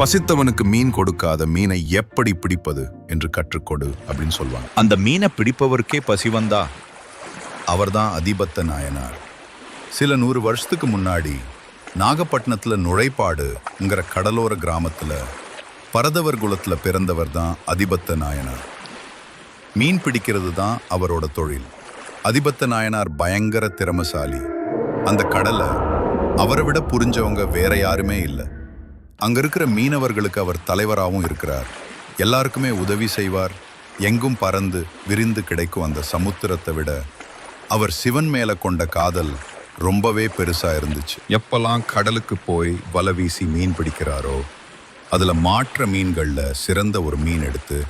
பசித்தவனுக்கு மீன் கொடுக்காத மீனை எப்படி பிடிப்பது என்று கற்றுக்கொடு அப்படின்னு சொல்லுவாங்க. அந்த மீனை பிடிப்பவருக்கே பசி வந்தா அவர்தான் அதிபத்த நாயனார். சில நூறு வருஷத்துக்கு முன்னாடி நாகப்பட்டினத்தில் நுழைப்பாடுங்கிற கடலோர கிராமத்தில் பரதவர் குலத்தில் பிறந்தவர் தான் அதிபத்த நாயனார். மீன் பிடிக்கிறது தான் அவரோட தொழில். அதிபத்த நாயனார் பயங்கர திறமசாலி. அந்த கடலை அவரை விட புரிஞ்சவங்க வேற யாருமே இல்லை. அங்க இருக்கிற மீனவர்களுக்கு அவர் தலைவராகவும் இருக்கிறார். எல்லாருக்குமே உதவி செய்வார். எங்கும் பறந்து விரிந்து கிடைக்கும் அந்த சமுத்திரத்தை விட அவர் சிவன் மேல கொண்ட காதல் ரொம்பவே பெருசா இருந்துச்சு. எப்பெல்லாம் கடலுக்கு போய் வலை வீசி மீன் பிடிக்கிறாரோ அதுல மாற்ற மீன்கள்ல சிறந்த ஒரு மீன் எடுத்து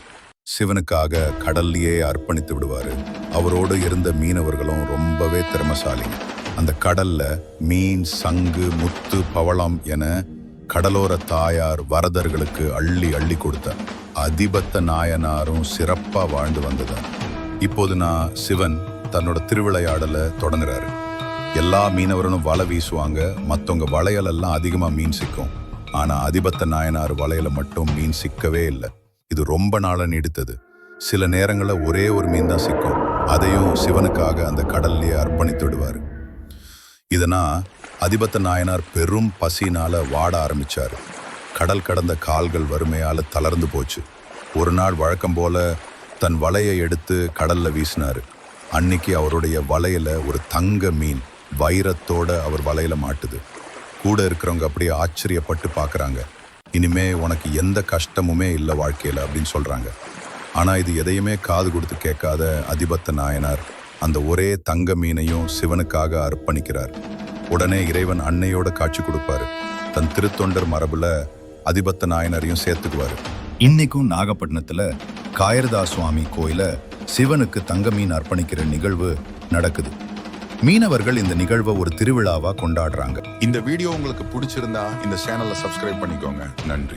சிவனுக்காக கடல்லையே அர்ப்பணித்து விடுவாரு. அவரோடு இருந்த மீனவர்களும் ரொம்பவே திறமசாலிங்க. அந்த கடல்ல மீன் சங்கு முத்து பவளம் என கடலோர தாயார் வரதர்களுக்கு அள்ளி அள்ளி கொடுத்தார் அதிபத்த நாயனாரும் சிறப்பாக வாழ்ந்து வந்ததார் இப்போது நான் சிவன் தன்னோட திருவிளையாடலை தொடங்குறாரு. எல்லா மீனவர்களும் வலை வீசுவாங்க. மற்றவங்க வளையலெல்லாம் அதிகமாக மீன் சிக்கும். ஆனால் அதிபத்த நாயனார் வலையில மட்டும் மீன் சிக்கவே இல்லை. இது ரொம்ப நாளா நீடித்தது. சில நேரங்களில் ஒரே ஒரு மீன் தான் சிக்கும். அதையும் சிவனுக்காக அந்த கடல்லையே அர்ப்பணித்து விடுவார். இதனால் அதிபத்த நாயனார் பெரும் பசினால வாட ஆரம்பிச்சார். கடல் கடந்த கால்கள் வறுமையால் தளர்ந்து போச்சு. ஒரு நாள் வழக்கம் போல தன் வலையை எடுத்து கடல்ல வீசினார். அன்னைக்கு அவருடைய வலையில ஒரு தங்க மீன் வைரத்தோட அவர் வலையில மாட்டுது. கூட இருக்கிறவங்க அப்படியே ஆச்சரியப்பட்டு பார்க்குறாங்க இனிமே உனக்கு எந்த கஷ்டமுமே இல்லை வாழ்க்கையில் அப்படின்னு சொல்கிறாங்க ஆனால் இது எதையுமே காது கொடுத்து கேட்காத அதிபத்த நாயனார் அந்த ஒரே தங்க மீனையும் சிவனுக்காக அர்ப்பணிக்கிறார். உடனே இறைவன் அன்னையோட காட்சி கொடுப்பாரு. தன் திருத்தொண்டர் மரபுல அதிபத்த நாயனரையும் சேர்த்துக்குவாரு. இன்னைக்கும் நாகப்பட்டினத்துல காயர்தா சுவாமி கோயில சிவனுக்கு தங்க மீன் அர்ப்பணிக்கிற நிகழ்வு நடக்குது. மீனவர்கள் இந்த நிகழ்வை ஒரு திருவிழாவா கொண்டாடுறாங்க. இந்த வீடியோ உங்களுக்கு பிடிச்சிருந்தா இந்த சேனலை சப்ஸ்கிரைப் பண்ணிக்கோங்க. நன்றி.